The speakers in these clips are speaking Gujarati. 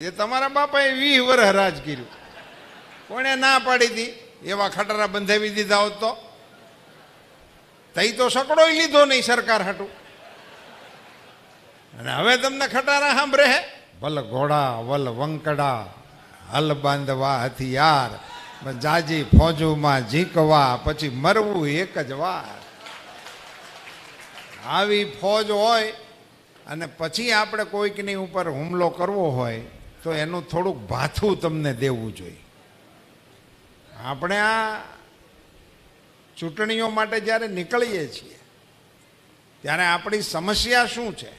એ તમારા બાપાએ વીહ વર્ષ રાજ કર્યું. કોણે ના પાડી હતી? એવા ખટારા બંધાવી દીધા હોત તો. તઈ તો સકડોય લીધો નહીં સરકાર હાટું. અને હવે તમને ખટારા સાંભળે હે? ભલ ઘોડા, વલ વંકડા, હલ બાંધવા હથિયાર જાજી ફોજોમાં ઝીંકવા, પછી મરવું એક જ વાર. આવી ફોજ હોય અને પછી આપણે કોઈકની ઉપર હુમલો કરવો હોય તો એનું થોડુંક ભાથું તમને દેવું જોઈએ. આપણે આ ચૂંટણીઓ માટે જ્યારે નીકળીએ છીએ, ત્યારે આપણી સમસ્યા શું છે?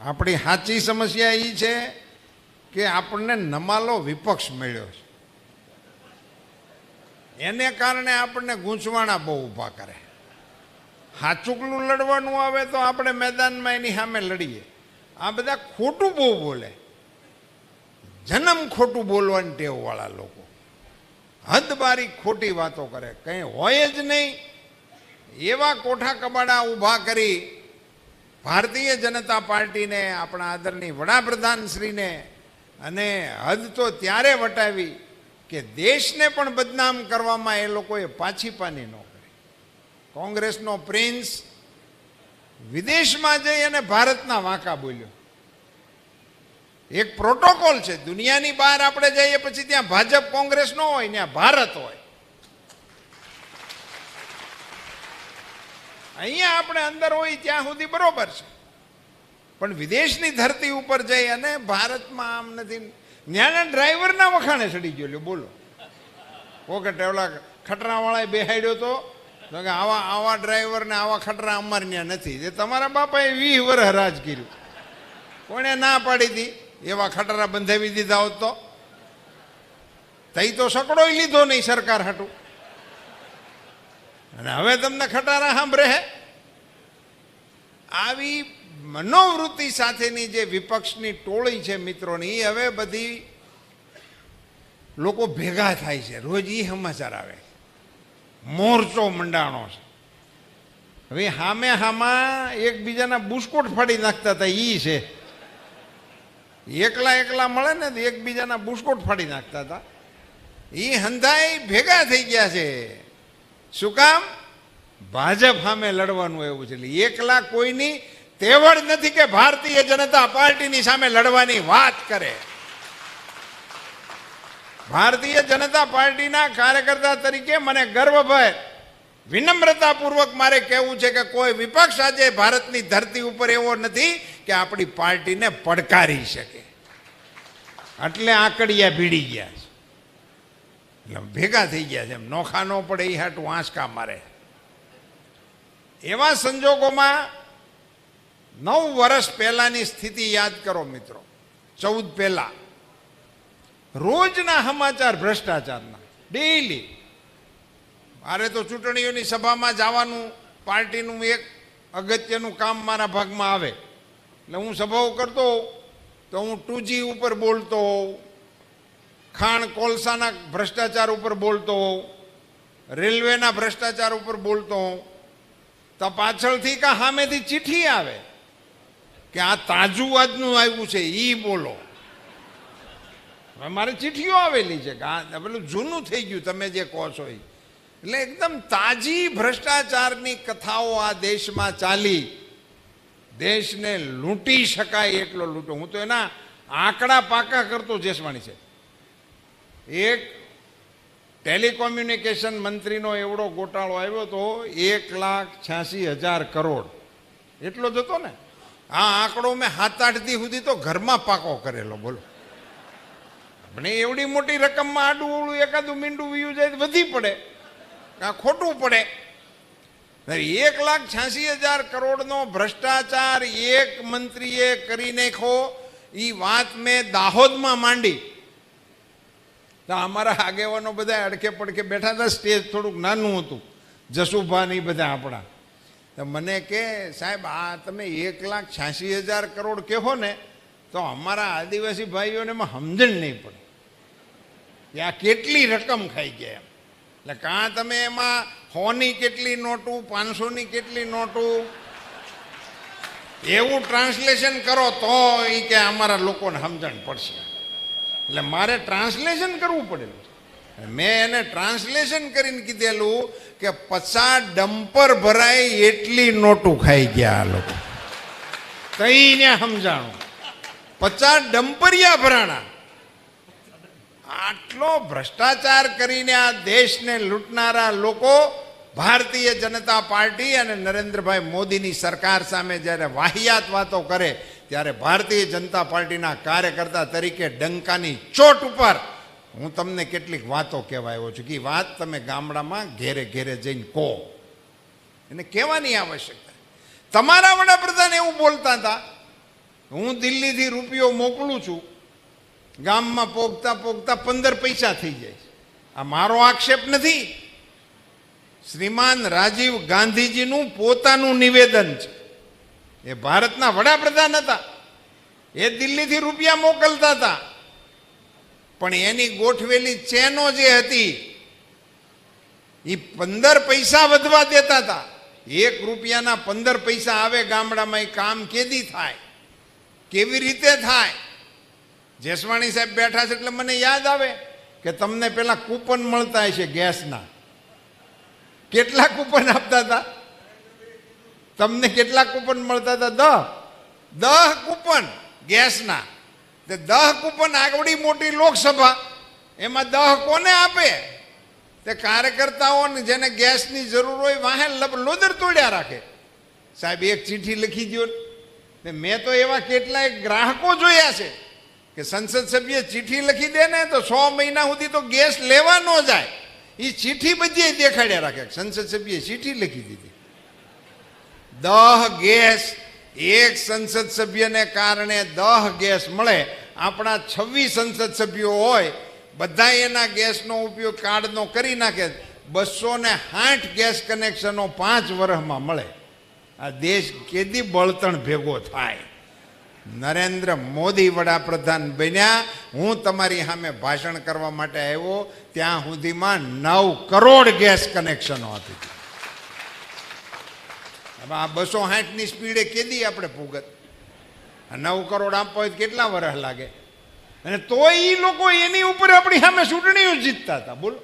આપણી સાચી સમસ્યા એ છે કે આપણને નમાલો વિપક્ષ મળ્યો છે. એને કારણે આપણને ગૂંચવાણા બહુ ઊભા કરે. હાચુકલું લડવાનું આવે તો આપણે મેદાનમાં એની સામે લડીએ. આ બધા ખોટું બહુ બોલે. જન્મ ખોટું બોલવાની ટેવવાળા લોકો. હદબારી ખોટી વાતો કરે. કંઈ હોય જ નહીં. એવા કોઠા કબાડા ઊભા કરી ભારતીય જનતા પાર્ટીને, આપણા આદરણીય વડાપ્રધાનશ્રીને અને હદ તો ત્યારે વટાવી કે દેશને પણ બદનામ કરવામાં એ લોકોએ પાછી પાની ન કરી. કોંગ્રેસનો પ્રિન્સ વિદેશમાં જઈ અને ભારતના વાંકા બોલ્યો. એક પ્રોટોકોલ છે. દુનિયાની બહાર આપણે જઈએ પછી ત્યાં ભાજપ, કોંગ્રેસ ન હોય, ત્યાં ભારત હોય. અહીંયા આપણે અંદર હોય ત્યાં સુધી બરોબર છે. પણ વિદેશની ધરતી ઉપર જઈ અને ભારતમાં આમ નથી. ન્યાના ડ્રાઈવરના વખાણે ચડી ગયો બોલો. ઓકે ઓલા ખટરાવાળાએ બેહાડ્યો તો કે આવા આવા ડ્રાઈવરને આવા ખટરા અમારે ત્યાં નથી. જે તમારા બાપાએ વીસ વર્ષ રાજ કર્યું. કોણે ના પાડી હતી? એવા ખટારા બંધાવી દીધા હોત તો? તઈ તો સકડોય લીધો નહીં સરકાર હાટું. અને હવે તમને ખટારા સાંભળે હે? આવી મનોવૃત્તિ સાથેની જે વિપક્ષની ટોળી છે મિત્રોની, એ હવે બધી લોકો ભેગા થાય છે. રોજ એ સમાચાર આવે મોરચો મંડાણો છે. હવે હામે હામાં એકબીજાના બુસ્કોટ ફાડી નાખતા હતા એ છે. એકલા એકલા મળે ને એકબીજાના બુસ્કોટ ફાડી નાખતા હતા. એ હંધાઈ ભેગા થઈ ગયા છે. શું કામ? ભાજપ સામે લડવાનું એવું છે. એકલા કોઈની તેવડ નથી કે ભારતીય જનતા પાર્ટીની સામે લડવાની વાત કરે. ભારતીય જનતા પાર્ટીના કાર્યકર્તા તરીકે મને ગર્વભર વિનમ્રતાપૂર્વક મારે કહેવું છે કે કોઈ વિપક્ષ આજે ભારતની ધરતી ઉપર એવો નથી કે આપણી પાર્ટીને પડકારી શકે. એટલે આંકડિયા ભીડી ગયા છે. એટલે ભેગા થઈ ગયા છે. એમ નોખા ન પડે એ હાટું આંચકા મારે. એવા સંજોગોમાં નવ વર્ષ પહેલાની સ્થિતિ યાદ કરો મિત્રો. ચૌદ પહેલા. રોજના સમાચાર ભ્રષ્ટાચારના. ડેઈલી. મારે તો ચૂંટણીઓની સભામાં જવાનું, પાર્ટીનું એક અગત્યનું કામ મારા ભાગમાં આવે. એટલે હું સભાઓ કરતો તો હું ટુજી ઉપર બોલતો હોઉં, ખાણ કોલસાના ભ્રષ્ટાચાર ઉપર બોલતો હોઉં, રેલવેના ભ્રષ્ટાચાર ઉપર બોલતો હોઉં. તો પાછળથી કાં સામેથી ચિઠ્ઠી આવે કે આ તાજું આજનું આવ્યું છે એ બોલો. હવે મારે ચિઠ્ઠીઓ આવેલી છે કે આ પેલું જૂનું થઈ ગયું, તમે જે કહો છો એ એટલે એકદમ તાજી ભ્રષ્ટાચારની કથાઓ આ દેશમાં ચાલી. દેશને લૂંટી શકાય એટલો લૂંટો. હું તો એના આંકડા પાકા કરતો જેસવાણી છે. એક ટેલિકોમ્યુનિકેશન મંત્રીનો એવડો ગોટાળો આવ્યો તો એક લાખ છ્યાસી હજાર કરોડ. એટલો જ હતો ને? આ આંકડો મેં સાત આઠ સુધી તો ઘરમાં પાકો કરેલો, બોલો. આપણે એવડી મોટી રકમમાં આડું ઓળું એકાદું મીંડું વીયું જાય વધી પડે. કાં ખોટું પડે. એક લાખ છ્યાસી હજાર કરોડનો ભ્રષ્ટાચાર એક મંત્રીએ કરી નાખો એ વાત મેં દાહોદમાં માંડી. તો અમારા આગેવાનો બધા અડકે પડકે બેઠા હતા, સ્ટેજ થોડુંક નાનું હતું. જસુભાની બધા આપણા. તો મને કે, સાહેબ, આ તમે એક લાખ છ્યાસી હજાર કરોડ કહો ને, તો અમારા આદિવાસી ભાઈઓને સમજણ નહીં પડે. કે આ કેટલી રકમ ખાઈ ગયા એમ. એટલે કાં તમે એમાં હોની કેટલી નોટું, પાંચસોની કેટલી નોટું? એવું ટ્રાન્સલેશન કરો તો એ કે અમારા લોકોને સમજણ પડશે. એટલે મારે ટ્રાન્સલેશન કરવું પડેલું મેં એને ટ્રાન્સલેશન કરીને કીધેલું કે પચાસ ડમ્પર ભરાય એટલી નોટું ખાઈ ગયા આ લોકો. કઈને સમજાણું. પચાસ ડમ્પરિયા ભરાણા. આટલો ભ્રષ્ટાચાર કરીને આ દેશને લૂંટનારા લોકો ભારતીય જનતા પાર્ટી અને નરેન્દ્રભાઈ મોદીની સરકાર સામે જ્યારે વાહિયાત વાતો કરે, ત્યારે ભારતીય જનતા પાર્ટીના કાર્યકર્તા તરીકે ડંકાની ચોટ ઉપર હું તમને કેટલીક વાતો કહેવા આવ્યો છું કે વાત તમે ગામડામાં ઘેરે ઘેરે જઈને કહો. એને કહેવાની આવશ્યકતા. તમારા વડાપ્રધાન એવું બોલતા હતા, હું દિલ્હીથી રૂપિયો મોકલું છું ગામમાં પોગતા પોગતા પંદર પૈસા થઈ જાય આ મારો આક્ષેપ નથી. શ્રીમાન રાજીવ ગાંધીજીનું પોતાનું નિવેદન છે. એ ભારતના વડાપ્રધાન હતા. એ દિલ્હીથી રૂપિયા મોકલતા હતા. પણ એની ગોઠવેલી ચેનો જે હતી એ પંદર પૈસા વધવા દેતા હતા. એક રૂપિયાના પંદર પૈસા આવે ગામડામાં એ કામ કેદી થાય? કેવી રીતે થાય? જેસવાણી સાહેબ બેઠા છે એટલે મને યાદ આવે કે તમને પેલા કૂપન મળતા હશે ગેસના. કેટલા કૂપન આપતા હતા? તમને કેટલા કૂપન મળતા હતા? દહ. દહ કૂપન ગેસના. દહ કૂપન આગળી મોટી લોકસભા. એમાં દહ કોને આપે? તે કાર્યકર્તાઓને જેને ગેસની જરૂર હોય વાહે લોદર તોડ્યા રાખે. સાહેબ, એક ચિઠ્ઠી લખી દો ને મેં તો એવા કેટલાય ગ્રાહકો જોયા છે. કે સંસદ સભ્ય ચિઠ્ઠી લખી દે ને તો સો મહિના સુધી તો ગેસ લેવા ન જાય. એ ચિઠ્ઠી બધી દેખાડ્યા રાખે. સંસદ સભ્યએ ચિઠ્ઠી લખી દીધી. દહ ગેસ એક સંસદ સભ્યને કારણે દહ ગેસ મળે. આપણા છવ્વીસ સંસદ સભ્યો હોય, બધા એના ગેસનો ઉપયોગ કાર્ડનો કરી નાખે. બસો ને આઠ ગેસ કનેક્શનો પાંચ વર્ષમાં મળે. આ દેશ કેદી બળતણ ભેગો થાય. નરેન્દ્ર મોદી વડાપ્રધાન બન્યા. હું તમારી સામે ભાષણ કરવા માટે આવ્યો. ત્યાં સુધીમાં નવ કરોડ ગેસ કનેક્શનો આપી હવે આ બસો સાઠની સ્પીડે કેદી આપણે ભૂગત? નવ કરોડ આપવા હોય તો કેટલા વર્ષ લાગે? અને તોય એ લોકો એની ઉપર આપણી સામે ચૂંટણીઓ જીતતા હતા. બોલો.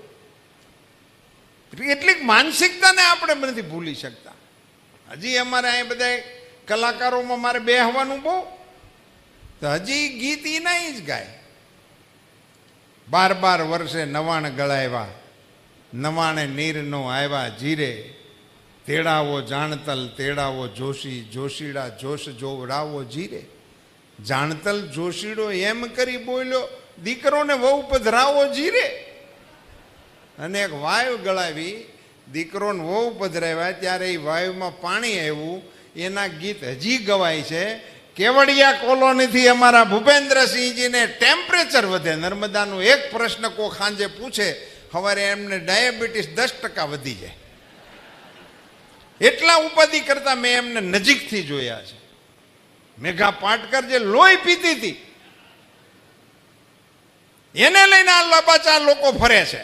એટલીક માનસિકતાને આપણે નથી ભૂલી શકતા. હજી અમારે અહીં બધા કલાકારોમાં મારે બેહવાનું બહુ તો હજી ગીત એના જ ગાય. બાર બાર વર્ષે નવાણ ગળાવ્યા. નવાણે નીરનો આવ્યા જીરે. તેડાવો જાણતલ, તેડાવો જોશી, જોશીડા, જોશ જોવડાવો જીરે. જાણતલ જોશીડો એમ કરી બોલ્યો, દીકરોને વહુ પધરાવો જીરે. અને એક વાયુ ગળાવી, દીકરોને વહુ પધરાવ્યા, ત્યારે એ વાયુમાં પાણી આવ્યું. એના ગીત હજી ગવાય છે. કેવડિયા કોલોનીથી અમારા ભૂપેન્દ્રસિંહજીને ટેમ્પરેચર વધે. નર્મદાનું એક પ્રશ્ન કો ખાંજે પૂછે, હવારે એમને ડાયાબિટીસ દસ ટકા વધી જાય. એટલા ઉપાધિ કરતા મેં એમને નજીકથી જોયા છે. મેઘા પાટકર જે લોહી પીતી હતી, એને લઈને આ લબાચા લોકો ફરે છે.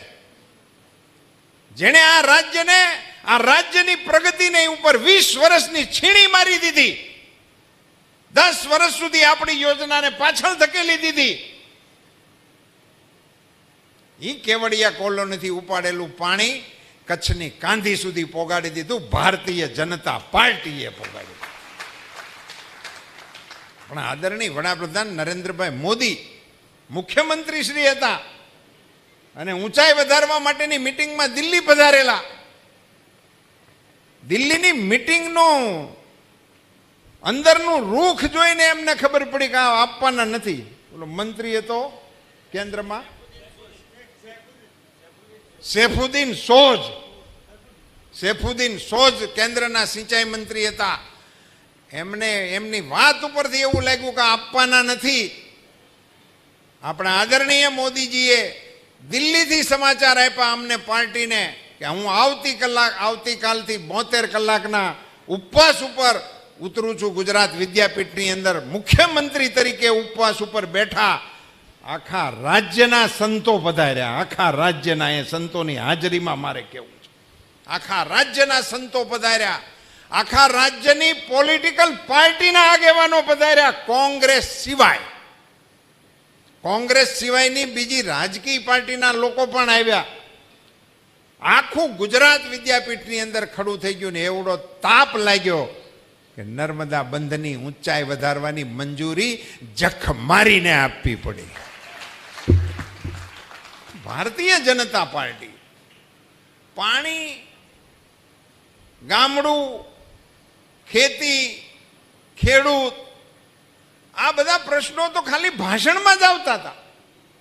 જેણે આ રાજ્યને, આ રાજ્યની પ્રગતિને ઉપર વીસ વર્ષની છીણી મારી દીધી. દસ વર્ષ સુધી આપણી યોજનાને પાછળ ધકેલી દીધી. એ કેવડિયા કોલોનીથી ઉપાડેલું પાણી કચ્છની કાંધી સુધી પોગાડી દીધું, ભારતીય જનતા પાર્ટીએ પોગાડી પણ આદરણીય વડાપ્રધાન નરેન્દ્રભાઈ મોદી મુખ્યમંત્રી શ્રી હતા અને ઊંચાઈ વધારવા માટેની મિટિંગમાં દિલ્હી પધારેલા. દિલ્હીની મિટિંગનો અંદરનું રૂખ જોઈને એમને ખબર પડી કે આપવાના નથી. ઓલો મંત્રી હતો કેન્દ્રમાં. સેફુદ્દીન સોજ. સેફુદ્દીન સોજ કેન્દ્રના સિંચાઈ મંત્રી હતા. એમને એમની વાત ઉપરથી એવું લાગ્યું કે આપવાના નથી. આપણા આદરણીય મોદીજીએ દિલ્હીથી સમાચાર આપ્યા અમને પાર્ટીને કે હું આવતી કલાક આવતીકાલથી બોતેર કલાકના ઉપવાસ ઉપર ઉતરું છું ગુજરાત વિદ્યાપીઠની અંદર. મુખ્યમંત્રી તરીકે ઉપવાસ ઉપર બેઠા. આખા રાજ્યના સંતો પધાર્યા. આખા રાજ્યના એ સંતોની હાજરીમાં મારે કેવું છે. આખા રાજ્યના સંતો પધાર્યા. આખા રાજ્યની પોલિટિકલ પાર્ટીના આગેવાનો પધાર્યા કોંગ્રેસ સિવાય. કોંગ્રેસ સિવાયની બીજી રાજકીય પાર્ટીના લોકો પણ આવ્યા. આખું ગુજરાત વિદ્યાપીઠની અંદર ખડું થઈ ગયું ને એવડો તાપ લાગ્યો. કે નર્મદા બંધની ઊંચાઈ વધારવાની મંજૂરી જખ મારીને આપવી પડી. ભારતીય જનતા પાર્ટી પાણી, ગામડું, ખેતી, ખેડૂત, આ બધા પ્રશ્નો તો ખાલી ભાષણમાં જ આવતા હતા.